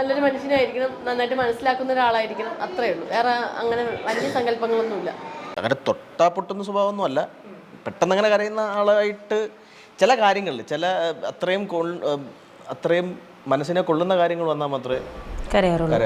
നല്ലൊരു മനുഷ്യനായിരിക്കണം നന്നായിട്ട് മനസ്സിലാക്കുന്ന ഒരാളായിരിക്കണം അത്രേ ഉള്ളൂ. വേറെ അങ്ങനെ വലിയ സങ്കല്പങ്ങളൊന്നുമില്ല. അങ്ങനെ തൊട്ടാ പൊട്ടുന്ന സ്വഭാവമൊന്നും അല്ല പെട്ടെന്ന് അങ്ങനെ കരയുന്ന ആളായിട്ട് ചില കാര്യങ്ങളിൽ ചില അത്രയും കൊ അത്രയും മനസ്സിനെ കൊള്ളുന്ന കാര്യങ്ങൾ വന്നാൽ മാത്രമേ കരയാറുള്ളൂ.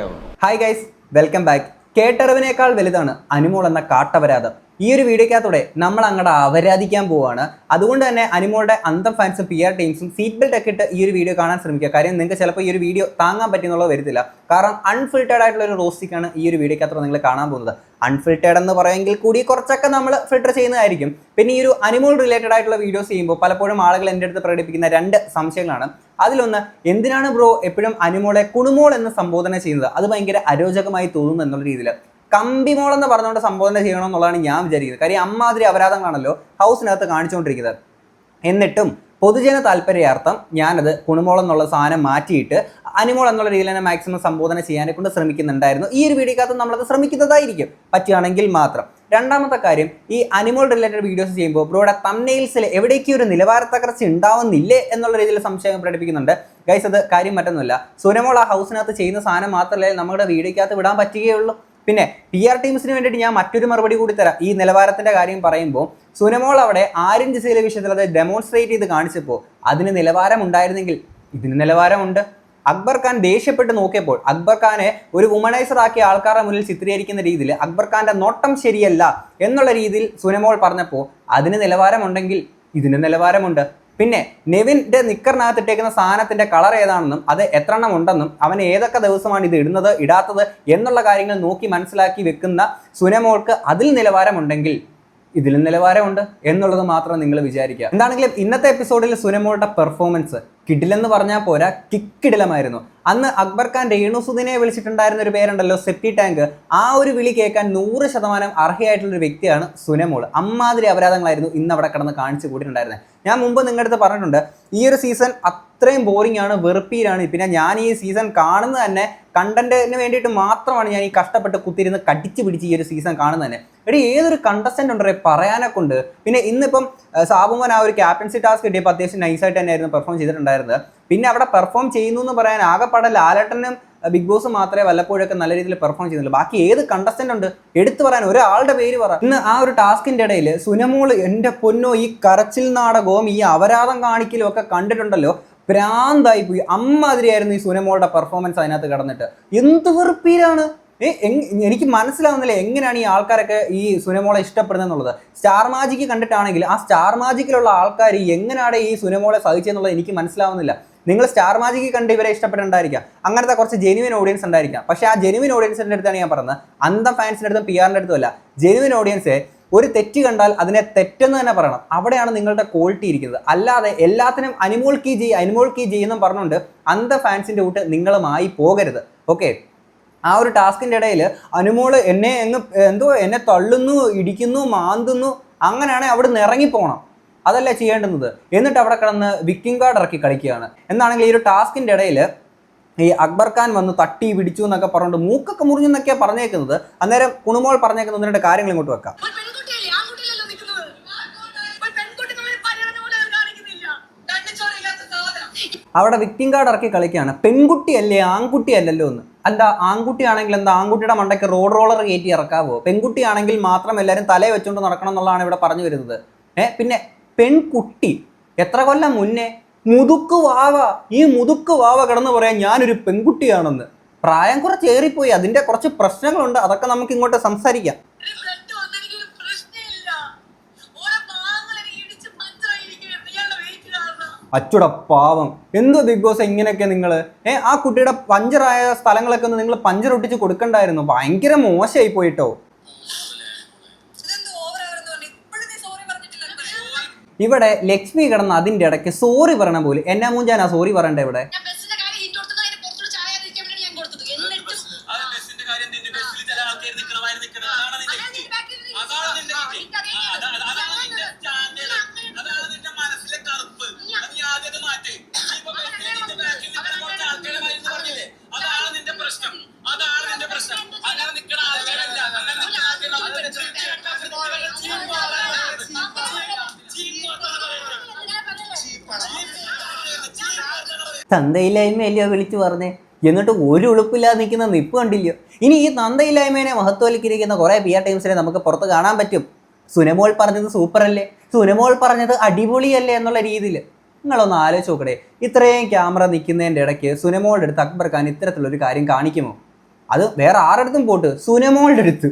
ഹായ് ഗൈസ് വെൽക്കം ബാക്ക് കേട്ടറിവിനേക്കാൾ വലുതാണ് അനുമോൾ എന്ന കാട്ടപരാധം. ഈ ഒരു വീഡിയോക്കകത്തൂടെ നമ്മൾ അങ്ങോട്ട് അവരാധിക്കാൻ പോവാണ്. അതുകൊണ്ട് തന്നെ അനിമോളുടെ അന്തം ഫാൻസും പി ആർ ടീംസും സീറ്റ് ബെൽറ്റ് ഒക്കെ ഇട്ട് ഈ ഒരു വീഡിയോ കാണാൻ ശ്രമിക്കുക. കാര്യം നിങ്ങൾക്ക് ചിലപ്പോൾ ഈ ഒരു വീഡിയോ താങ്ങാൻ പറ്റുന്നുള്ളത് വരത്തില്ല. കാരണം അൺഫിൽറ്റേഡ് ആയിട്ടുള്ള ഒരു റോസ്റ്റിക്കാണ് ഈ ഒരു വീഡിയോക്കകത്തൂടെ നിങ്ങൾ കാണാൻ പോകുന്നത്. അൺഫിൽറ്റേഡ് എന്ന് പറയുമെങ്കിൽ കൂടി കുറച്ചൊക്കെ നമ്മൾ ഫിൽറ്റർ ചെയ്യുന്നതായിരിക്കും. പിന്നെ ഈ ഒരു അനിമോൾ റിലേറ്റഡ് ആയിട്ടുള്ള വീഡിയോസ് ചെയ്യുമ്പോൾ പലപ്പോഴും ആളുകൾ എന്റെ അടുത്ത് പ്രകടിപ്പിക്കുന്ന രണ്ട് സംശയങ്ങളാണ്. അതിലൊന്ന് എന്തിനാണ് ബ്രോ എപ്പോഴും അനിമോളെ കുണുമോൾ എന്ന് സംബോധന ചെയ്യുന്നത്? അത് ഭയങ്കര അരോചകമായി തോന്നുന്നു എന്നുള്ള രീതിയിൽ കമ്പിമോൾ എന്ന് പറഞ്ഞുകൊണ്ട് സംബോധന ചെയ്യണം എന്നുള്ളതാണ് ഞാൻ വിചാരിക്കുന്നത്. കാര്യം അമ്മാതിരി അപരാധങ്ങളാണല്ലോ ഹൗസിനകത്ത് കാണിച്ചുകൊണ്ടിരിക്കുന്നത്. എന്നിട്ടും പൊതുജന താല്പര്യാർത്ഥം ഞാനത് കുണുമോൾ എന്നുള്ള സാധനം മാറ്റിയിട്ട് അനിമോൾ എന്നുള്ള രീതിയിൽ തന്നെ മാക്സിമം സംബോധന ചെയ്യാനെ കൊണ്ട് ശ്രമിക്കുന്നുണ്ടായിരുന്നു. ഈ ഒരു വീഡിയോക്കകത്ത് നമ്മളത് ശ്രമിക്കുന്നതായിരിക്കും. പറ്റുകയാണെങ്കിൽ മാത്രം. രണ്ടാമത്തെ കാര്യം ഈ അനിമൽ റിലേറ്റഡ് വീഡിയോസ് ചെയ്യുമ്പോൾ ബ്രോയുടെ തമ്മയിൽസിൽ എവിടേക്കും ഒരു നിലവാരത്തകർച്ച ഉണ്ടാവുന്നില്ലേ എന്നുള്ള രീതിയിൽ സംശയം പ്രകടിപ്പിക്കുന്നുണ്ട്. ഗൈസ് അത് കാര്യം മറ്റൊന്നുമില്ല. സുനമോൾ ആ ഹൗസിനകത്ത് ചെയ്യുന്ന സാധനം മാത്രമല്ലേ നമ്മുടെ വീഡിയോക്കകത്ത് വിടാൻ പറ്റുകയുള്ളൂ. പിന്നെ പി ആർ ടീംസിന് വേണ്ടിയിട്ട് ഞാൻ മറ്റൊരു മറുപടി കൂടി തരാം. ഈ നിലവാരത്തിന്റെ കാര്യം പറയുമ്പോൾ സുനമോൾ അവിടെ ആര്യൻ ജിസയിലെ വിഷയത്തിൽ അത് ഡെമോൺസ്ട്രേറ്റ് ചെയ്ത് കാണിച്ചപ്പോൾ അതിന് നിലവാരം ഉണ്ടായിരുന്നെങ്കിൽ ഇതിന് നിലവാരമുണ്ട്. അക്ബർ ഖാൻ ദേഷ്യപ്പെട്ട് നോക്കിയപ്പോൾ അക്ബർ ഖാനെ ഒരു വുമണൈസർ ആക്കിയ ആൾക്കാരുടെ മുന്നിൽ ചിത്രീകരിക്കുന്ന രീതിയിൽ അക്ബർ ഖാന്റെ നോട്ടം ശരിയല്ല എന്നുള്ള രീതിയിൽ സുനമോൾ പറഞ്ഞപ്പോൾ അതിന് നിലവാരമുണ്ടെങ്കിൽ ഇതിന് നിലവാരമുണ്ട്. പിന്നെ നെവിന്റെ നിക്കറിനകത്ത് ഇട്ടേക്കുന്ന സാധനത്തിന്റെ കളർ ഏതാണെന്നും അത് എത്ര എണ്ണം ഉണ്ടെന്നും അവൻ ഏതൊക്കെ ദിവസമാണ് ഇത് ഇടുന്നത് ഇടാത്തത് എന്നുള്ള കാര്യങ്ങൾ നോക്കി മനസ്സിലാക്കി വെക്കുന്ന സുനമോൾക്ക് അതിൽ നിലവാരമുണ്ടെങ്കിൽ ഇതിലും നിലവാരമുണ്ട് എന്നുള്ളത് മാത്രം നിങ്ങൾ വിചാരിക്കുക. എന്താണെങ്കിലും ഇന്നത്തെ എപ്പിസോഡിൽ സുനമോളുടെ പെർഫോമൻസ് കിടിലെന്ന് പറഞ്ഞാൽ പോരാ കിക്കിടിലമായിരുന്നു. അന്ന് അക്ബർ ഖാൻ രേണുസുദിനെ വിളിച്ചിട്ടുണ്ടായിരുന്ന ഒരു പേരുണ്ടല്ലോ സെപ്റ്റി ടാങ്ക്. ആ ഒരു വിളി കേൾക്കാൻ നൂറ് ശതമാനം അർഹയായിട്ടുള്ള ഒരു വ്യക്തിയാണ് സുനമോൾ അമ്മാതിരി അപരാധങ്ങളായിരുന്നു ഇന്ന് അവിടെ കടന്ന് കാണിച്ചു കൂട്ടിയിട്ടുണ്ടായിരുന്നത് ഞാൻ മുമ്പ് നിങ്ങളുടെ അടുത്ത് പറഞ്ഞിട്ടുണ്ട് ഈ ഒരു സീസൺ അത്രയും ബോറിംഗ് ആണ് വെറുപ്പീരാണ് പിന്നെ ഞാൻ ഈ സീസൺ കാണുന്നത് തന്നെ കണ്ടന്റിന് വേണ്ടിയിട്ട് മാത്രമാണ് ഞാൻ ഈ കഷ്ടപ്പെട്ട് കുത്തിരുന്ന് കടിച്ചു പിടിച്ച് ഈ ഒരു സീസൺ കാണുന്നത് തന്നെ. എടി ഏതൊരു കണ്ടസ്റ്റന്റ് ഉണ്ടോ പറയാനൊക്കെ ഉണ്ട്. പിന്നെ ഇന്നിപ്പം സാബുമോൻ ആ ഒരു ക്യാപ്റ്റൻസി ടാസ്ക് കിട്ടിയപ്പോൾ അത്യാവശ്യം നൈസായിട്ട് തന്നെയായിരുന്നു പെർഫോം ചെയ്തിട്ടുണ്ടായിരുന്നത്. പിന്നെ അവിടെ പെർഫോം ചെയ്യുന്നു എന്ന് പറയാൻ ആകെപ്പാടെ ലാലേട്ടനും ബിഗ് ബോസ് മാത്രമേ വല്ലപ്പോഴൊക്കെ നല്ല രീതിയിൽ പെർഫോം ചെയ്യുന്നുള്ളൂ. ബാക്കി ഏത് കണ്ടസ്റ്റന്റ് ഉണ്ട് എടുത്തു പറയാൻ ഒരാളുടെ പേര് പറ. ഇന്ന് ആ ഒരു ടാസ്കിന്റെ ഇടയിൽ സുനമോൾ എന്റെ പൊന്നോ ഈ കരച്ചിൽ നാടകവും ഈ അപരാധം കാണിക്കലും ഒക്കെ കണ്ടിട്ടുണ്ടല്ലോ. ഭ്രാന്തായി പോയി. അമ്മാതിരിയായിരുന്നു ഈ സുനമോളുടെ പെർഫോമൻസ് അതിനകത്ത് കിടന്നിട്ട്. എന്ത് വെറുപ്പീരാണ്? എനിക്ക് മനസ്സിലാവുന്നില്ല എങ്ങനെയാണ് ഈ ആൾക്കാരൊക്കെ ഈ സുനമോളെ ഇഷ്ടപ്പെടുന്നത് എന്നുള്ളത്. സ്റ്റാർ മാജിക്ക് കണ്ടിട്ടാണെങ്കിൽ ആ സ്റ്റാർ മാജിക്കിലുള്ള ആൾക്കാർ എങ്ങനെയാണ് ഈ സുനമോളെ സഹിച്ചെന്നുള്ളത് എനിക്ക് മനസ്സിലാവുന്നില്ല. നിങ്ങൾ സ്റ്റാർ മാജിക്ക് കണ്ട് ഇവരെ ഇഷ്ടപ്പെട്ടുണ്ടായിരിക്കാം അങ്ങനത്തെ കുറച്ച് ജെനുവിൻ ഓഡിയൻസ് ഉണ്ടായിരിക്കാം. പക്ഷേ ആ ജെനുവിൻ ഓഡിയൻസിന്റെ അടുത്താണ് ഞാൻ പറഞ്ഞത്. അന്തം ഫാൻസിന്റെ അടുത്തും പി ആറിന്റെ അടുത്തും അല്ല. ജെനുവിൻ ഓഡിയൻസെ ഒരു തെറ്റ് കണ്ടാൽ അതിനെ തെറ്റെന്ന് തന്നെ പറയണം. അവിടെയാണ് നിങ്ങളുടെ ക്വാളിറ്റി ഇരിക്കുന്നത്. അല്ലാതെ എല്ലാത്തിനും അനിമോൾ കീ ചെയ്യ് അനിമോൾ കീ എന്നും പറഞ്ഞുകൊണ്ട് അന്ത ഫാൻസിന്റെ കൂട്ട് നിങ്ങളുമായി പോകരുത്. ഓക്കെ ആ ഒരു ടാസ്കിന്റെ ഇടയിൽ അനുമോൾ എന്നെ എങ്ങ് എന്തോ എന്നെ തള്ളുന്നു ഇടിക്കുന്നു മാന്തുന്നു അങ്ങനെയാണെങ്കിൽ അവിടെ നിന്ന് ഇറങ്ങിപ്പോകണം അതല്ല ചെയ്യേണ്ടുന്നത്? എന്നിട്ട് അവിടെ കിടന്ന് വിക്കിംഗ് കാർഡ് ഇറക്കി കളിക്കുകയാണ്. എന്നാണെങ്കിൽ ഈ ഒരു ടാസ്കിന്റെ ഇടയിൽ ഈ അക്ബർ ഖാൻ വന്ന് തട്ടി പിടിച്ചു എന്നൊക്കെ പറഞ്ഞുകൊണ്ട് മൂക്കൊക്കെ മുറിഞ്ഞെന്നൊക്കെയാണ് പറഞ്ഞേക്കുന്നത്. അന്നേരം കുണുമോൾ പറഞ്ഞേക്കുന്ന ഒന്ന് രണ്ട് കാര്യങ്ങൾ ഇങ്ങോട്ട് വെക്കാം. അവിടെ വിക്ടിം കാർഡ് ഇറക്കി കളിക്കുകയാണ്. പെൺകുട്ടിയല്ലേ ആൺകുട്ടിയല്ലല്ലോ എന്ന്. അല്ല ആൺകുട്ടിയാണെങ്കിൽ എന്താ ആൺകുട്ടിയുടെ മണ്ടയ്ക്ക് റോഡ് റോളർ കയറ്റി ഇറക്കാവോ? പെൺകുട്ടിയാണെങ്കിൽ മാത്രം എല്ലാവരും തലയെ വെച്ചുകൊണ്ട് നടക്കണം എന്നുള്ളതാണ് ഇവിടെ പറഞ്ഞു വരുന്നത്. ഏ പിന്നെ പെൺകുട്ടി എത്ര കൊല്ലം മുന്നേ മുതുക്ക് വാവ ഈ മുതുക്ക് വാവ കിടന്ന് പറയാൻ ഞാനൊരു പെൺകുട്ടിയാണെന്ന്. പ്രായം കുറച്ച് ഏറിപ്പോയി അതിന്റെ കുറച്ച് പ്രശ്നങ്ങളുണ്ട് അതൊക്കെ നമുക്ക് ഇങ്ങോട്ട് സംസാരിക്കാം. അച്ചുട പാവം. എന്ത് ബിഗ് ബോസ് ഇങ്ങനെയൊക്കെ നിങ്ങൾ ഏ ആ കുട്ടിയുടെ പഞ്ചറായ സ്ഥലങ്ങളൊക്കെ ഒന്ന് നിങ്ങൾ പഞ്ചർ ഒട്ടിച്ച് കൊടുക്കണ്ടായിരുന്നു. ഭയങ്കര മോശമായി പോയിട്ടോ. ഇവിടെ ലക്ഷ്മി കിടന്ന് അതിന്റെ ഇടയ്ക്ക് സോറി പറയണ പോലും. എന്നാ മൂഞ്ചാനാ സോറി പറയണ്ടേ ഇവിടെ? തന്തയില്ലായ്മയല്ലയോ വിളിച്ചു പറഞ്ഞേ? എന്നിട്ട് ഒരു ഉളുപ്പില്ലാതെ നിൽക്കുന്ന നിപ്പ് കണ്ടില്ലയോ ഇനി ഈ തന്തയില്ലായ്മേനെ മഹത്വവൽക്കരിക്കുന്ന കുറേ പി ആർ ടീംസിനെ നമുക്ക് പുറത്ത് കാണാൻ പറ്റും. സുനമോൾ പറഞ്ഞത് സൂപ്പർ അല്ലേ സുനമോൾ പറഞ്ഞത് അടിപൊളിയല്ലേ എന്നുള്ള രീതിയിൽ നിങ്ങളൊന്ന് ആലോചിച്ച് നോക്കണേ ഇത്രയും ക്യാമറ നിൽക്കുന്നതിന്റെ ഇടയ്ക്ക് സുനമോളുടെ അടുത്ത് അക്ബർ ഖാൻ ഇത്തരത്തിലൊരു കാര്യം കാണിക്കുമോ? അത് വേറെ ആരുടെ അടുത്തും പോട്ട്? സുനമോളുടെ അടുത്ത്.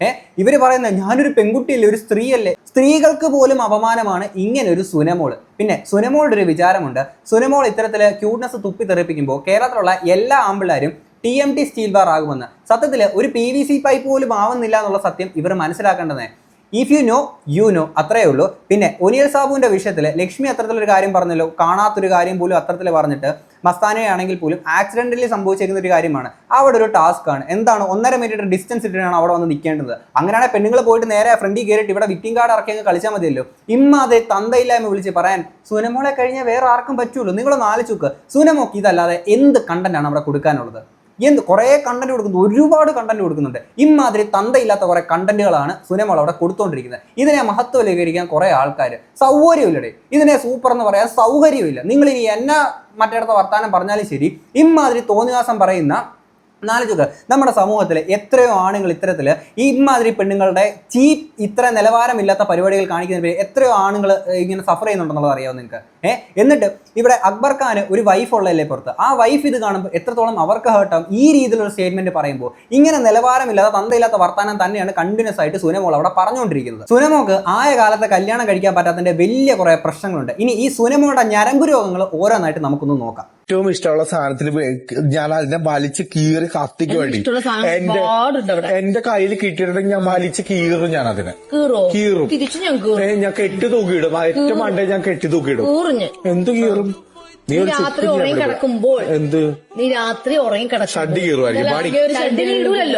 ഏ? ഇവർ പറയുന്നത് ഞാനൊരു പെൺകുട്ടിയല്ലേ ഒരു സ്ത്രീയല്ലേ? സ്ത്രീകൾക്ക് പോലും അപമാനമാണ് ഇങ്ങനെ ഒരു സുനമോൾ. പിന്നെ സുനമോളുടെ ഒരു വിചാരമുണ്ട്. സുനമോൾ ഇത്തരത്തിൽ ക്യൂട്ട്നെസ് തുപ്പി തെറിപ്പിക്കുമ്പോൾ കേരളത്തിലുള്ള എല്ലാ ആമ്പിള്ളാരും T M T steel bar ആകുമെന്ന്. സത്യത്തിൽ ഒരു പി വി സി പൈപ്പ് പോലും ആവുന്നില്ല എന്നുള്ള സത്യം ഇവർ മനസ്സിലാക്കേണ്ടതേ. If you know you know അത്രയേ ഉള്ളൂ. പിന്നെ ഒനിയൽ സാബുവിന്റെ വിഷയത്തിൽ ലക്ഷ്മി അത്തരത്തിലൊരു കാര്യം പറഞ്ഞല്ലോ. കാണാത്തൊരു കാര്യം പോലും അത്തരത്തിൽ പറഞ്ഞിട്ട് മസ്താനെ ആണെങ്കിൽ പോലും ആക്സിഡന്റലി സംഭവിച്ചേക്കുന്ന ഒരു കാര്യമാണ്. അവിടെ ഒരു ടാസ്ക് ആണ്. എന്താണ്? ഒന്നര മിനിറ്റ് ഡിസ്റ്റൻസ് ഇട്ടിട്ടാണ് അവിടെ വന്ന് നിൽക്കേണ്ടത് അങ്ങനെയാണെങ്കിൽ പെണ്ണുങ്ങൾ പോയിട്ട് നേരെ ഫ്രണ്ടിൽ കയറിയിട്ട് ഇവിടെ വിറ്റിംഗ് കാർഡ് ഇറക്കി അങ്ങ് കളിച്ചാൽ മതിയല്ലോ. ഇമ്മാതെ തന്തയില്ലായ്മ വിളിച്ച് പറയാൻ സുനമോളെ കഴിഞ്ഞാൽ വേറെ ആർക്കും പറ്റുള്ളൂ നിങ്ങളൊന്ന് ആലോചിക്കുക സുനമോക്ക് ഇതല്ലാതെ എന്ത് കണ്ടന്റാണ് അവിടെ കൊടുക്കാനുള്ളത്? എന്ത്? കുറേ കണ്ടന്റ് കൊടുക്കുന്നു ഒരുപാട് കണ്ടന്റ് കൊടുക്കുന്നുണ്ട്. ഇമാതിരി തന്തയില്ലാത്ത കുറേ കണ്ടന്റുകളാണ് സുനമോൾ അവിടെ കൊടുത്തുകൊണ്ടിരിക്കുന്നത് ഇതിനെ മഹത്വവൽക്കരിക്കാൻ കുറേ ആൾക്കാർ. സൗകര്യമില്ലടേ. ഇതിനെ സൂപ്പർ എന്ന് പറയാൻ സൗകര്യമില്ല. നിങ്ങൾ ഇനി എന്നാ മറ്റേടത്തെ വർത്താനം പറഞ്ഞാലും ശരി. ഇമാതിരി തോന്നിവാസം പറയുന്ന നാലുചുക നമ്മുടെ സമൂഹത്തിൽ എത്രയോ ആണുങ്ങൾ ഇത്തരത്തിൽ ഇമാതിരി പെണ്ണുങ്ങളുടെ ചീപ്പ് ഇത്ര നിലവാരമില്ലാത്ത പരിപാടികൾ കാണിക്കുന്ന പേര് എത്രയോ ആണുങ്ങൾ ഇങ്ങനെ സഫർ ചെയ്യുന്നുണ്ടെന്നുള്ളത് അറിയാവോ നിങ്ങൾക്ക് ഏഹ് എന്നിട്ട് ഇവിടെ അക്ബർ ഖാന് ഒരു വൈഫ് ഉള്ളതല്ലേ പുറത്ത്? ആ വൈഫ് ഇത് കാണുമ്പോൾ എത്രത്തോളം അവർക്ക് ഹേർട്ടാവും ഈ രീതിയിലുള്ള സ്റ്റേറ്റ്മെന്റ് പറയുമ്പോൾ ഇങ്ങനെ നിലവാരമില്ലാത്ത തന്തയില്ലാത്ത വർത്തമാനം തന്നെയാണ് കണ്ടിന്യൂസ് ആയിട്ട് സുനമോൾ അവിടെ പറഞ്ഞുകൊണ്ടിരിക്കുന്നത്. സുനമോക്ക് ആയ കാലത്തെ കല്യാണം കഴിക്കാൻ പറ്റാത്തതിന്റെ വലിയ കുറെ പ്രശ്നങ്ങളുണ്ട്. ഇനി ഈ സുനമോയുടെ ഞരമ്പ് രോഗങ്ങൾ ഓരോന്നായിട്ട് നമുക്കൊന്ന് നോക്കാം. ഏറ്റവും ഇഷ്ടമുള്ള സാധനത്തിൽ ഞാൻ അതിനെ വലിച്ച് കീറി കത്തിക്ക് വേണ്ടി. എന്റെ എന്റെ കയ്യിൽ കിട്ടിയിട്ടുണ്ടെങ്കിൽ ഞാൻ വലിച്ച് കീറും ഞാൻ അതിനെ കീറും. തിരിച്ചു ഞാൻ കെട്ടി തൂക്കിയിടും. ഏറ്റവും മണ്ടേ ഞാൻ കെട്ടി തൂക്കിയിടും. എന്ത് കീറും? നീ രാത്രി ഉറങ്ങി കിടക്കുമ്പോൾ എന്ത്? നീ രാത്രി ഉറങ്ങി കിടക്കുമ്പോൾ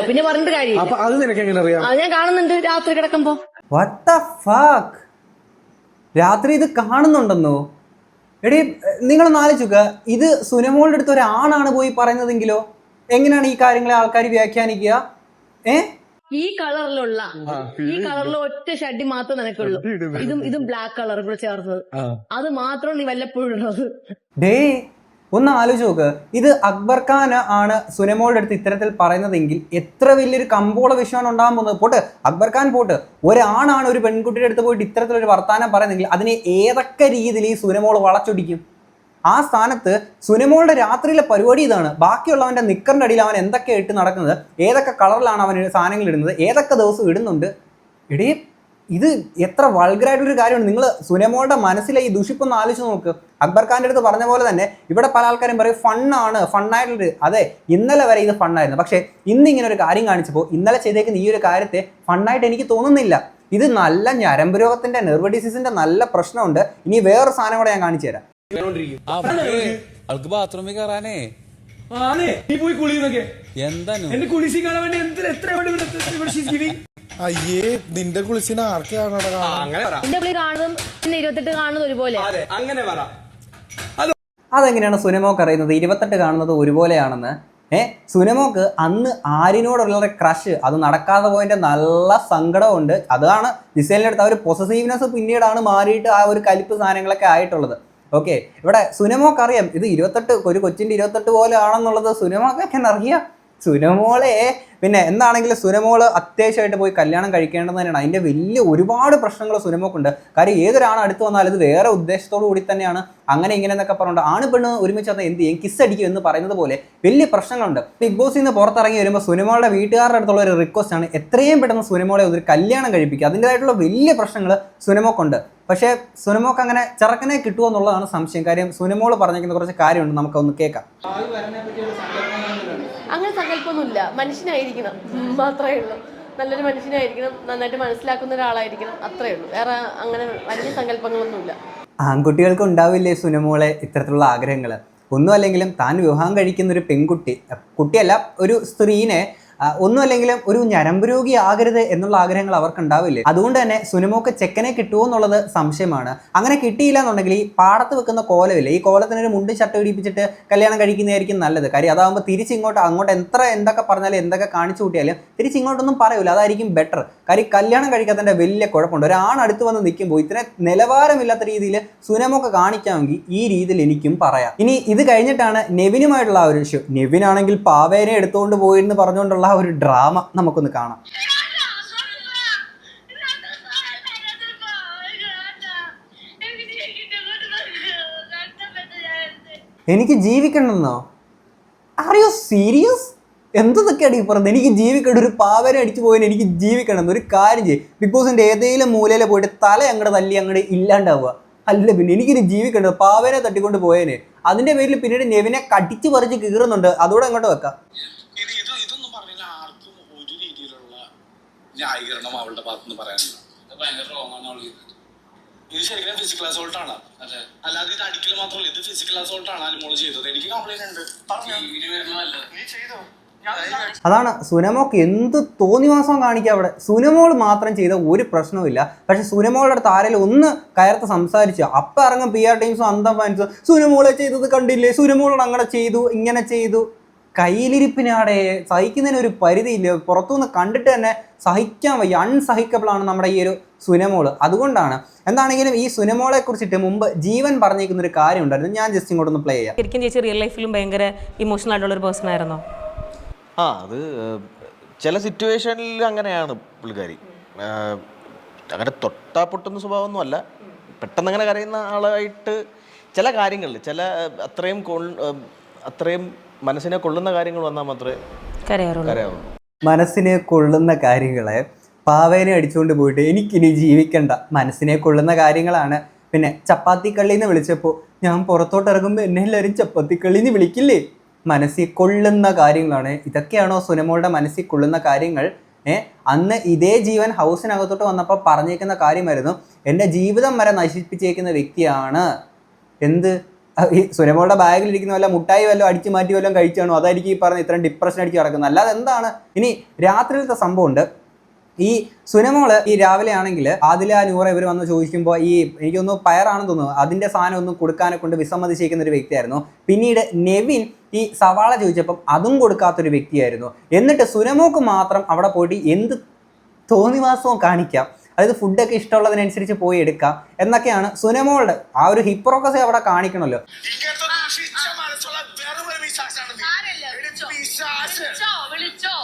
പിന്നെ പറഞ്ഞിട്ട് കാര്യം അപ്പൊ അത് നിനക്ക് എങ്ങനെ അറിയാം? അത് ഞാൻ കാണുന്നുണ്ട് രാത്രി കിടക്കുമ്പോ. What the fuck? രാത്രി ഇത് കാണുന്നുണ്ടെന്നോ? എടീ നിങ്ങളൊന്ന് ആലോചിക്കുക ഇത് സുനമോളുടെ അടുത്ത് ഒരാണാണ് പോയി പറയുന്നതെങ്കിലോ? എങ്ങനെയാണ് ഈ കാര്യങ്ങളെ ആൾക്കാർ വ്യാഖ്യാനിക്കുക? ഏ? ഈ കളറിലുള്ള ഈ കളറിലുള്ള ഒറ്റ ഷഡ്ഡി മാത്രമേ നിനക്കുള്ളൂ. ഇതും ഇതും ബ്ലാക്ക് കളർ കൂടെ ചേർത്തത്. അത് മാത്രം നീ വല്ലപ്പോഴും ഇടുന്നത് ഡേ ഒന്ന് ആലോചിച്ച് നോക്ക്. ഇത് അക്ബർ ഖാൻ ആണ് സുനമോളുടെ അടുത്ത് ഇത്തരത്തിൽ പറയുന്നതെങ്കിൽ എത്ര വലിയൊരു കമ്പോള വിഷയമാണ് ഉണ്ടാകാൻ പോകുന്നത്. പോട്ട് അക്ബർ ഖാൻ പോട്ട്. ഒരാണാണ് ഒരു പെൺകുട്ടിയുടെ അടുത്ത് പോയിട്ട് ഇത്തരത്തിലൊരു വർത്താനം പറയുന്നെങ്കിൽ അതിനെ ഏതൊക്കെ രീതിയിൽ ഈ സുനമോൾ വളച്ചൊടിക്കും? ആ സ്ഥാനത്ത് സുനിമോളുടെ രാത്രിയിലെ പരിപാടി ഇതാണ്. ബാക്കിയുള്ളവന്റെ നിക്കറിന്റെ അടിയിൽ അവൻ എന്തൊക്കെ ഇട്ട് നടക്കുന്നത് ഏതൊക്കെ കളറിലാണ് അവൻ സാധനങ്ങൾ ഇടുന്നത് ഏതൊക്കെ ദിവസം ഇടുന്നുണ്ട്? എടീ ഇത് എത്ര വൾഗറായിട്ടൊരു കാര്യമാണ്. നിങ്ങൾ സുനമോളുടെ മനസ്സിലെ ഈ ദുഷിപ്പൊന്ന് ആലോചിച്ച് നോക്ക്. അക്ബർ ഖാന്റെ അടുത്ത് പറഞ്ഞ പോലെ തന്നെ ഇവിടെ പല ആൾക്കാരും പറയും ഫണ്ണാണ് ഫണ്ണായിട്ടുള്ളൊരു അതെ ഇന്നലെ വരെ ഇത് ഫണ്ണായിരുന്നു. പക്ഷേ ഇന്ന് ഇങ്ങനെ ഒരു കാര്യം കാണിച്ചപ്പോൾ ഇന്നലെ ചെയ്തേക്കുന്ന ഈ ഒരു കാര്യത്തെ ഫണ്ണായിട്ട് എനിക്ക് തോന്നുന്നില്ല. ഇത് നല്ല ഞരമ്പ് രോഗത്തിന്റെ നെർവ് ഡിസീസിന്റെ നല്ല പ്രശ്നമുണ്ട്. ഇനി വേറൊരു സാധനം കൂടെ ഞാൻ കാണിച്ചു തരാം. അവൾക്ക് ബാത്റൂമിൽ കയറാനേ ആണേ നീ പോയി കുളിന്നൊക്കെ എന്താണ് എന്റെ കുളിസി കാണാൻ വേണ്ടി എന്ത് എത്ര അയ്യേ നിന്റെ കുളിസിന് ആർക്കാണ് എന്റെ പുള്ളി കാണുന്നതും പിന്നെ ഇരുപത്തെട്ട് കാണുന്നത് ഒരുപോലെ. അങ്ങനെ പറ. അതെങ്ങനെയാണ് സുനമോക്ക് അറിയുന്നത്? ഇരുപത്തെട്ട് കാണുന്നത് ഒരുപോലെയാണെന്ന്. ഏ സുനമോക്ക് അന്ന് ആരിനോടുള്ള ക്രഷ് അത് നടക്കാതെ പോയതിന്റെ നല്ല സങ്കടമുണ്ട് അതാണ് ഡിസൈനിലെടുത്ത അടുത്ത് ആ ഒരു പൊസസീവ്നെസ് പിന്നീടാണ് മാറിയിട്ട് ആ ഒരു കലിപ്പ് സാധനങ്ങളൊക്കെ ആയിട്ടുള്ളത്. ഓക്കെ ഇവിടെ സുനമോക്ക് അറിയാം ഇത് ഇരുപത്തെട്ട് ഒരു കൊച്ചിന്റെ ഇരുപത്തെട്ട് പോലെ ആണെന്നുള്ളത് സുനമോക്കൊക്കെ അറിയാം സുനമോളെ പിന്നെ എന്താണെങ്കിലും സുരമോൾ അത്യാവശ്യമായിട്ട് പോയി കല്യാണം കഴിക്കേണ്ടത് തന്നെയാണ്. അതിന്റെ വലിയ ഒരുപാട് പ്രശ്നങ്ങൾ സുരമോക്കുണ്ട്. കാര്യം ഏതൊരാണ് അടുത്ത് വന്നാൽ ഇത് വേറെ ഉദ്ദേശത്തോടു കൂടി തന്നെയാണ്. അങ്ങനെ ഇങ്ങനെ എന്നൊക്കെ പറഞ്ഞുകൊണ്ട് ആണ് പെണ്ണ് ഒരുമിച്ച് വന്നാൽ എന്ത് ചെയ്യും? കിസ് അടിക്കും എന്ന് പറയുന്നത് പോലെ വലിയ പ്രശ്നങ്ങളുണ്ട്. ബിഗ് ബോസിൽ നിന്ന് പുറത്തിറങ്ങി വരുമ്പോൾ സുനമോളുടെ വീട്ടുകാരുടെ അടുത്തുള്ള ഒരു റിക്വസ്റ്റ് ആണ്. എത്രയും പെട്ടെന്ന് സുനിമോളെ ഒരു കല്യാണം കഴിപ്പിക്കുക. അതിന്റെതായിട്ടുള്ള വലിയ പ്രശ്നങ്ങൾ സുനമോക്കുണ്ട് പക്ഷേ സുനമോക്ക് അങ്ങനെ ചെറുക്കനെ കിട്ടുമോ എന്നുള്ളതാണ് സംശയം. കാര്യം സുനമോൾ പറഞ്ഞിരിക്കുന്ന കുറച്ച് കാര്യമുണ്ട്. നമുക്കൊന്ന് കേൾക്കാം. അങ്ങനെ സങ്കല്പമൊന്നുമില്ല. മനുഷ്യനായിരിക്കണം ഉം, മാത്രമേ ഉള്ളൂ. നല്ലൊരു മനുഷ്യനായിരിക്കണം നന്നായിട്ട് മനസ്സിലാക്കുന്ന ഒരാളായിരിക്കണം അത്രേ ഉള്ളൂ. വേറെ അങ്ങനെ വലിയ സങ്കല്പങ്ങളൊന്നുമില്ല. ആൺകുട്ടികൾക്ക് ഉണ്ടാവില്ലേ സുനമോളെ ഇത്തരത്തിലുള്ള ആഗ്രഹങ്ങൾ ഒന്നും അല്ലെങ്കിലും താൻ വിവാഹം കഴിക്കുന്ന ഒരു പെൺകുട്ടി കുട്ടിയല്ല ഒരു സ്ത്രീനെ ഒന്നുമല്ലെങ്കിലും ഒരു ഞരമ്പ് രോഗി ആകരുത് എന്നുള്ള ആഗ്രഹങ്ങൾ അവർക്ക് ഉണ്ടാവില്ലേ അതുകൊണ്ട് തന്നെ സുനമോക്ക് ചെക്കനെ കിട്ടുമോ എന്നുള്ളത് സംശയമാണ്. അങ്ങനെ കിട്ടിയില്ല എന്നുണ്ടെങ്കിൽ ഈ പാടത്ത് വെക്കുന്ന കോലമില്ലേ? ഈ കോലത്തിന് ഒരു മുണ്ടും ചട്ട പിടിപ്പിച്ചിട്ട് കല്യാണം കഴിക്കുന്നതായിരിക്കും നല്ലത്. കാര്യം അതാകുമ്പോൾ തിരിച്ചിങ്ങോട്ട് അങ്ങോട്ട് എത്ര എന്തൊക്കെ പറഞ്ഞാലും എന്തൊക്കെ കാണിച്ചു കൂട്ടിയാലും തിരിച്ചിങ്ങോട്ടൊന്നും പറയൂല. അതായിരിക്കും ബെറ്റർ കാര്യം കല്യാണം കഴിക്കാത്തതിന്റെ വലിയ കുഴപ്പമുണ്ട്. ഒരാൺ അടുത്ത് വന്ന് നിൽക്കുമ്പോൾ ഇത്ര നിലവാരമില്ലാത്ത രീതിയിൽ സുനമൊക്കെ കാണിക്കാമെങ്കിൽ ഈ രീതിയിൽ എനിക്കും പറയാം. ഇനി ഇത് കഴിഞ്ഞിട്ടാണ് നെവിനുമായിട്ടുള്ള ആ ഒരു ഇഷ്യൂ നെവിനാണെങ്കിൽ പാവേനെ എടുത്തുകൊണ്ട് പോയിരുന്നു പറഞ്ഞുകൊണ്ടുള്ള ആ ഒരു ഡ്രാമ നമുക്കൊന്ന് കാണാം. എനിക്ക് ജീവിക്കണമെന്നോ? ആർ യു സീരിയസ് എന്തൊക്കെയാണ് ഈ പറഞ്ഞത്? എനിക്ക് ജീവിക്കണം ഒരു പാവന അടിച്ചു പോയാൽ എനിക്ക് ജീവിക്കണം ഒരു കാര്യം ചെയ്യും. ബിഗ് ബോസിന്റെ ഏതെങ്കിലും മൂലയിൽ പോയിട്ട് തല അങ്ങോട്ട് തല്ലി അങ്ങോട്ട് ഇല്ലാണ്ടാവുക. അല്ല പിന്നെ എനിക്കിനി ജീവിക്കണ്ട പാവനെ തട്ടിക്കൊണ്ട് പോയേനെ. അതിന്റെ പേരിൽ പിന്നീട് നെവിനെ കടിച്ചു പറിച്ച് കീറുന്നുണ്ട്. അതോടെ അങ്ങോട്ട് വെക്കാം ഇത് ഇത് ഇതൊന്നും പറഞ്ഞില്ല ആർക്കും ഒരു രീതിയിലുള്ള ന്യായീകരണം അവളുടെ ഭാഗത്തുനിന്ന് ഭയങ്കര അവൾ ചെയ്തത്. ഇത് ശരിക്കും ഫിസിക്കൽ അസോൾട്ട് ആണ്. അല്ലാതെ ഇത് അടിക്കൽ മാത്രമല്ല ഇത് ഫിസിക്കൽ അസോൾട്ട് ആണ് അലിമോൾ ചെയ്തത്. എനിക്ക് കംപ്ലൈന്റ് ഉണ്ട്. പറഞ്ഞു. നീ ചെയ്തോ? അതാണ് സുനമോക്ക് എന്ത് തോന്നിവാസം കാണിക്കുക അവിടെ? സുനമോൾ മാത്രം ചെയ്ത ഒരു പ്രശ്നവുമില്ല പക്ഷെ സുനമോളുടെ അടുത്ത് ആരെങ്കിലും ഒന്ന് കയർത്ത് സംസാരിച്ചു അപ്പം ഇറങ്ങും പി ആർ ടീംസും അന്തം ഫാൻസും സുനമോളെ ചെയ്തത് കണ്ടില്ലേ? സുനമോളോട് അങ്ങനെ ചെയ്തു ഇങ്ങനെ ചെയ്തു. കയ്യിലിരിപ്പിനാടെ സഹിക്കുന്നതിന് ഒരു പരിധിയില്ല. പുറത്തുനിന്ന് കണ്ടിട്ട് തന്നെ സഹിക്കാൻ വയ്യ. അൺസഹിക്കബിൾ ആണ് നമ്മുടെ ഈ ഒരു സുനമോൾ അതുകൊണ്ടാണ്. എന്താണെങ്കിലും ഈ സുനമോളെ കുറിച്ചിട്ട് മുമ്പ് ജീവൻ പറഞ്ഞിരിക്കുന്ന ഒരു കാര്യം ഉണ്ടായിരുന്നു. ഞാൻ ജസ്റ്റ് ഇങ്ങോട്ടൊന്ന് പ്ലേ ചെയ്യാം. ശരിക്കും ചേച്ചി റിയൽ ലൈഫിലും ഭയങ്കര ഇമോഷണൽ ആയിട്ടുള്ള ഒരു പേഴ്സൺ ആയിരുന്നോ? ആ അത് ചില സിറ്റുവേഷനിൽ അങ്ങനെയാണ് പുള്ളിക്കാരി. അങ്ങനെ തൊട്ടാ പൊട്ടുന്ന സ്വഭാവമൊന്നും അല്ല. പെട്ടെന്ന് അങ്ങനെ കരയുന്ന ആളായിട്ട് ചില കാര്യങ്ങളിൽ ചില അത്രയും അത്രയും മനസ്സിനെ കൊള്ളുന്ന കാര്യങ്ങൾ വന്നാൽ മാത്രമേ കരയാറുള്ളൂ. മനസ്സിനെ കൊള്ളുന്ന കാര്യങ്ങളെ പാവേനെ അടിച്ചുകൊണ്ട് പോയിട്ട് എനിക്കിനി ജീവിക്കണ്ട. മനസ്സിനെ കൊള്ളുന്ന കാര്യങ്ങളാണ്. പിന്നെ ചപ്പാത്തിക്കള്ളി എന്ന് വിളിച്ചപ്പോൾ ഞാൻ പുറത്തോട്ട് ഇറങ്ങുമ്പോൾ എന്നെ എല്ലാവരും ചപ്പാത്തിക്കള്ളി എന്ന് വിളിക്കില്ലേ? മനസ്സിൽ കൊള്ളുന്ന കാര്യങ്ങളാണ്. ഇതൊക്കെയാണോ സുനമോളുടെ മനസ്സിൽ കൊള്ളുന്ന കാര്യങ്ങൾ? ഏ അന്ന് ഇതേ ജീവൻ ഹൗസിനകത്തോട്ട് വന്നപ്പോൾ പറഞ്ഞേക്കുന്ന കാര്യമായിരുന്നു എന്റെ ജീവിതം വരെ നശിപ്പിച്ചേക്കുന്ന വ്യക്തിയാണ്. എന്ത്? ഈ സുരമോളുടെ ബാഗിൽ ഇരിക്കുന്ന വല്ല മുട്ടായി വല്ലതും അടിച്ചു മാറ്റി വല്ലതും കഴിച്ചാണോ? അതായിരിക്കും ഈ പറഞ്ഞ ഇത്രയും ഡിപ്രഷൻ അടിച്ച് കിടക്കുന്നത് അല്ലാതെ എന്താണ്? ഇനി രാത്രിയിലത്തെ സംഭവമുണ്ട്. ഈ സുനമോൾ ഈ രാവിലെ ആണെങ്കിൽ ആദില നൂറ ഇവർ വന്ന് ചോദിക്കുമ്പോൾ ഈ എനിക്കൊന്ന് പയറാണെന്ന് തോന്നുന്നു. അതിന്റെ സാധനം ഒന്നും കൊടുക്കാനെ കൊണ്ട് വിസമ്മതിച്ചിരിക്കുന്ന ഒരു വ്യക്തിയായിരുന്നു. പിന്നീട് നെവിൻ ഈ സവാള ചോദിച്ചപ്പം അതും കൊടുക്കാത്തൊരു വ്യക്തിയായിരുന്നു. എന്നിട്ട് സുനമോക്ക് മാത്രം അവിടെ പോയിട്ട് എന്ത് തോന്നിവാസവും കാണിക്കാം. അതായത് ഫുഡൊക്കെ ഇഷ്ടമുള്ളതിനനുസരിച്ച് പോയി എടുക്കാം. എന്നൊക്കെയാണ് സുനമോളുടെ ആ ഒരു ഹിപ്രോക്കസെ അവിടെ കാണിക്കണമല്ലോ. വെറും പിശാജല്ല പിശാചാണ് നീ. പിശാച്. വിളിച്ചോ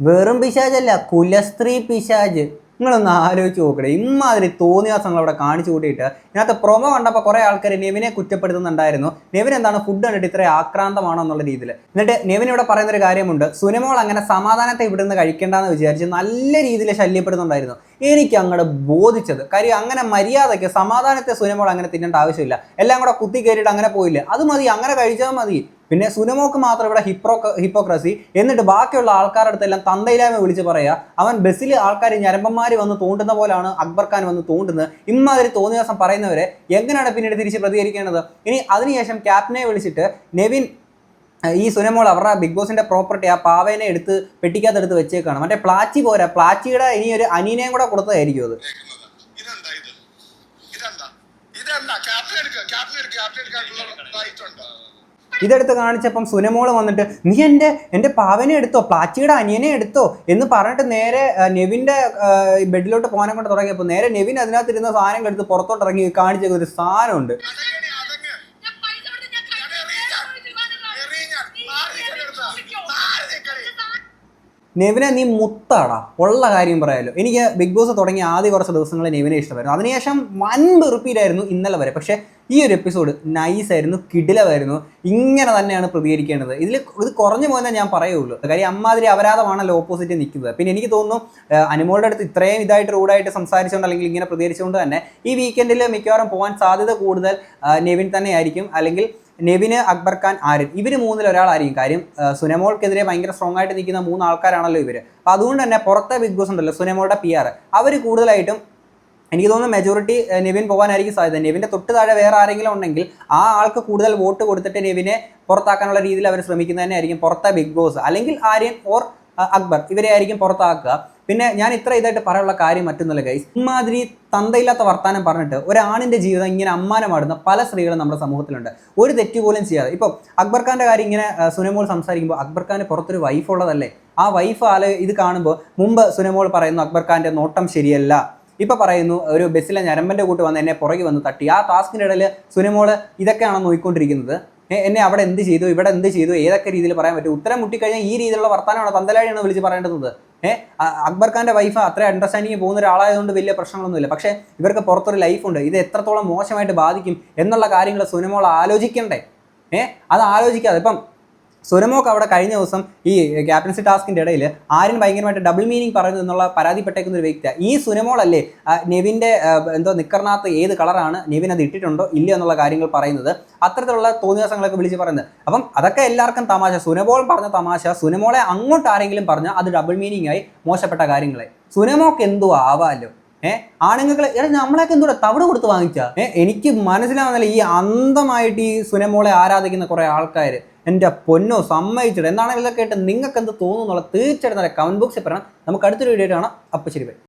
വെറും പിശാചല്ല കുലസ്ത്രീ പിശാജ് നിങ്ങളൊന്ന് ആലോചിച്ച് നോക്കണേ ഇമ്മാതിരി തോന്നിയാസങ്ങൾ അവിടെ കാണിച്ചു കൂട്ടിയിട്ട് ഇതിനകത്ത് പ്രൊമോ കണ്ടപ്പോൾ കുറേ ആൾക്കാർ നെവിനെ കുറ്റപ്പെടുത്തുന്നുണ്ടായിരുന്നു. നെവിൻ എന്താണ് ഫുഡ് കണ്ടിട്ട് ഇത്ര ആക്രാന്തമാണോ എന്നുള്ള രീതിയിൽ എന്നിട്ട് നെവിൻ ഇവിടെ പറയുന്ന ഒരു കാര്യമുണ്ട്. സുനമോൾ അങ്ങനെ സമാധാനത്തെ ഇവിടുന്ന് കഴിക്കേണ്ടെന്ന് വിചാരിച്ച് നല്ല രീതിയിൽ ശല്യപ്പെടുന്നുണ്ടായിരുന്നു. എനിക്ക് അങ്ങോട്ട് ബോധിച്ചത്. കാര്യം അങ്ങനെ മര്യാദയ്ക്ക് സമാധാനത്തെ സുനമോൾ അങ്ങനെ തിന്നേണ്ട ആവശ്യമില്ല. എല്ലാം കൂടെ കുത്തി കയറിയിട്ട് അങ്ങനെ പോയില്ല. അത് മതി അങ്ങനെ കഴിച്ചാൽ മതി. പിന്നെ സുനമോക്ക് മാത്രം ഇവിടെ ഹിപ്രോ ഹിപ്പോക്രസി. എന്നിട്ട് ബാക്കിയുള്ള ആൾക്കാരുടെ അടുത്തെല്ലാം തന്തയിലായ്മ വിളിച്ച് പറയാ അവൻ ബസ്സിൽ ആൾക്കാർ ഞരമ്പന്മാർ വന്ന് തോണ്ടുന്ന പോലാണ് അക്ബർ ഖാൻ വന്ന് തോണ്ടുന്നത്. ഇമ്മാതിരി തോന്നിയ ദിവസം പറയുന്നവരെ എങ്ങനെയാണ് പിന്നീട് തിരിച്ച് പ്രതികരിക്കേണ്ടത്? ഇനി അതിനുശേഷം ക്യാപ്റ്റനെ വിളിച്ചിട്ട് നെവിൻ ഈ സുനമോൾ അവരുടെ ബിഗ് ബോസിന്റെ പ്രോപ്പർട്ടി ആ പാവേനെ എടുത്ത് പെട്ടിക്കകത്തെടുത്ത് വെച്ചേക്കാണ്. മറ്റേ പ്ലാച്ചി പോരാ. പ്ലാച്ചിയുടെ ഇനി ഒരു അനീനയും കൂടെ കൊടുത്തതായിരിക്കും അത്. ഇതെന്താ ഇത്? ഇതെന്താ? ഇതെന്താ? ക്യാപ്റ്റൻ എടുക്കുക ക്യാപ്റ്റൻ എടുക്കുക ക്യാപ്റ്റൻ എടുക്കാനുള്ള റൈറ്റ് ഉണ്ട്? ഇതെടുത്ത് കാണിച്ചപ്പം സുനമോൾ വന്നിട്ട് നീ എന്റെ എന്റെ പാവനെ എടുത്തോ പ്ലാച്ചിയുടെ അനിയനെ എടുത്തോ? എന്ന് പറഞ്ഞിട്ട് നേരെ നെവിന്റെ ബെഡിലോട്ട് പോകാനെ കൊണ്ട് തുടങ്ങിയപ്പോൾ നേരെ നെവിൻ അതിനകത്തിരുന്ന സാധനം എടുത്ത് പുറത്തോട്ട് ഇറങ്ങി കാണിച്ച ഒരു സാധനമുണ്ട്. നെവിനെ നീ മുത്താടാ. ഉള്ള കാര്യം പറയാലോ. എനിക്ക് ബിഗ് ബോസ് തുടങ്ങിയ ആദ്യ കുറച്ച് ദിവസങ്ങൾ നെവിനെ ഇഷ്ടമായിരുന്നു. അതിനുശേഷം വൻ റിപ്പീറ്റായിരുന്നു ഇന്നലെ വരെ. പക്ഷേ ഈ ഒരു എപ്പിസോഡ് നൈസായിരുന്നു കിടിലമായിരുന്നു. ഇങ്ങനെ തന്നെയാണ് പ്രതികരിക്കേണ്ടത്. ഇതിൽ ഇത് കുറഞ്ഞു പോയെന്നേ ഞാൻ പറയുള്ളൂ. കാര്യം അമ്മാതിരി അപരാധമാണല്ലോ ഓപ്പോസിറ്റ് നിൽക്കുന്നത്. പിന്നെ എനിക്ക് തോന്നുന്നു അനുമോളുടെ അടുത്ത് ഇത്രയും ഇതായിട്ട് റൂഡായിട്ട് സംസാരിച്ചുകൊണ്ട് അല്ലെങ്കിൽ ഇങ്ങനെ പ്രതികരിച്ചുകൊണ്ട് തന്നെ ഈ വീക്കെൻഡിൽ മിക്കവാറും പോകാൻ സാധ്യത കൂടുതൽ നെവിൻ തന്നെയായിരിക്കും. അല്ലെങ്കിൽ നെവിന് അക്ബർ ഖാൻ ആര്യൻ ഇവർ മൂന്നിൽ ഒരാളായിരിക്കും കാര്യം സുനമോൾക്കെതിരെ ഭയങ്കര സ്ട്രോങ് ആയിട്ട് നിൽക്കുന്ന മൂന്ന് ആൾക്കാരാണല്ലോ ഇവർ അപ്പോൾ അതുകൊണ്ട് തന്നെ പുറത്തെ ബിഗ് ബോസ് ഉണ്ടല്ലോ സുനമോളുടെ പി ആർ അവർ കൂടുതലായിട്ടും എനിക്ക് തോന്നുന്നു മെജോറിറ്റി നെവിൻ പോകാനായിരിക്കും സാധ്യത. നെവിന്റെ തൊട്ട് താഴെ വേറെ ആരെങ്കിലും ഉണ്ടെങ്കിൽ ആ ആൾക്ക് കൂടുതൽ വോട്ട് കൊടുത്തിട്ട് നെവിനെ പുറത്താക്കാനുള്ള രീതിയിൽ അവർ ശ്രമിക്കുന്നത് ആയിരിക്കും പുറത്തെ ബിഗ് ബോസ് അല്ലെങ്കിൽ ആര്യൻ ഓർ അക്ബർ ഇവരെ ആയിരിക്കും പുറത്താക്കുക. പിന്നെ ഞാൻ ഇത്ര ഇതായിട്ട് പറയാനുള്ള കാര്യം മറ്റൊന്നുമില്ല ഗൈസ് ഇമാതിരി തന്തയില്ലാത്ത വർത്താനം പറഞ്ഞിട്ട് ഒരാണിന്റെ ജീവിതം ഇങ്ങനെ അമ്മാനമാടുന്ന പല സ്ത്രീകളും നമ്മുടെ സമൂഹത്തിലുണ്ട്. ഒരു തെറ്റ് പോലും ചെയ്യാതെ. ഇപ്പോൾ അക്ബർ ഖാന്റെ കാര്യം ഇങ്ങനെ സുനമോൾ സംസാരിക്കുമ്പോൾ അക്ബർ ഖാന് പുറത്തൊരു വൈഫ് ഉള്ളതല്ലേ? ആ വൈഫ് ആൽ ഇത് കാണുമ്പോൾ മുമ്പ് സുനമോൾ പറയുന്നു അക്ബർ ഖാന്റെ നോട്ടം ശരിയല്ല. ഇപ്പം പറയുന്നു ഒരു ബസ്സിലെ ഞരമ്പന്റെ കൂട്ട് വന്ന് എന്നെ പുറകെ വന്ന് തട്ടി. ആ ടാസ്കിന്റെ ഇടയിൽ സുനമോൾ ഇതൊക്കെയാണ് നോക്കിക്കൊണ്ടിരിക്കുന്നത് എന്നെ അവിടെ എന്ത് ചെയ്തു? ഇവിടെ എന്ത് ചെയ്തു? ഏതൊക്കെ രീതിയിൽ പറയാൻ പറ്റും? ഉത്തരം മുട്ടിക്കഴിഞ്ഞാൽ ഈ രീതിയിലുള്ള വർത്താനമാണ് പന്തലാഴിയാണ് വിളിച്ച് പറയേണ്ടത് ഏഹ് അക്ബർ ഖാന്റെ വൈഫ് അത്ര അണ്ടർസ്റ്റാൻഡിങ് പോകുന്ന ഒരാളായതുകൊണ്ട് വലിയ പ്രശ്നങ്ങളൊന്നുമില്ല. പക്ഷേ ഇവർക്ക് പുറത്തൊരു ലൈഫുണ്ട് ഇത് എത്രത്തോളം മോശമായിട്ട് ബാധിക്കും എന്നുള്ള കാര്യങ്ങൾ സുനമോൾ ആലോചിക്കണ്ടേ? ഏഹ് അത് ആലോചിക്കാതെ. ഇപ്പം സുനമോക്ക് അവിടെ കഴിഞ്ഞ ദിവസം ഈ ക്യാപ്റ്റൻസി ടാസ്കിന്റെ ഇടയിൽ ആര്യൻ ഭയങ്കരമായിട്ട് ഡബിൾ മീനിങ് പറയുന്നു എന്നുള്ള പരാതിപ്പെട്ടേക്കുന്ന ഒരു വ്യക്തിയാണ് ഈ സുരമോളല്ലേ നെവിന്റെ എന്തോ നിക്കറിനകത്ത് ഏത് കളറാണ് നെവിൻ അത് ഇട്ടിട്ടുണ്ടോ ഇല്ല എന്നുള്ള കാര്യങ്ങൾ പറയുന്നത് അത്തരത്തിലുള്ള തോന്നിയാസങ്ങളൊക്കെ വിളിച്ച് പറയുന്നത്. അപ്പം അതൊക്കെ എല്ലാവർക്കും തമാശ. സുനമോൾ പറഞ്ഞ തമാശ സുനമോളെ അങ്ങോട്ട് ആരെങ്കിലും പറഞ്ഞാൽ അത് ഡബിൾ മീനിങ് ആയി മോശപ്പെട്ട കാര്യങ്ങളെ. സുനമോക്ക് എന്തോ ആവാലോ? ഏഹ് ആണുങ്ങൾക്ക് നമ്മളൊക്കെ എന്തോ തവിട് കൊടുത്ത് വാങ്ങിച്ചാ? ഏഹ് എനിക്ക് മനസ്സിലാവുന്നില്ല ഈ അന്ധമായിട്ട് ഈ സുനമോളെ ആരാധിക്കുന്ന കുറെ ആൾക്കാർ എന്റെ പൊന്നോ സമ്മതിച്ചിട്ട്? എന്താണെങ്കിലും ഇതൊക്കെ ആയിട്ട് നിങ്ങൾക്ക് എന്ത് തോന്നുന്നുള്ള തീർച്ചയായിട്ടും കമന്റ് ബോക്സിൽ പറയണം. നമുക്ക് അടുത്തൊരു വീഡിയോ കാണാം. അപ്പം ശരി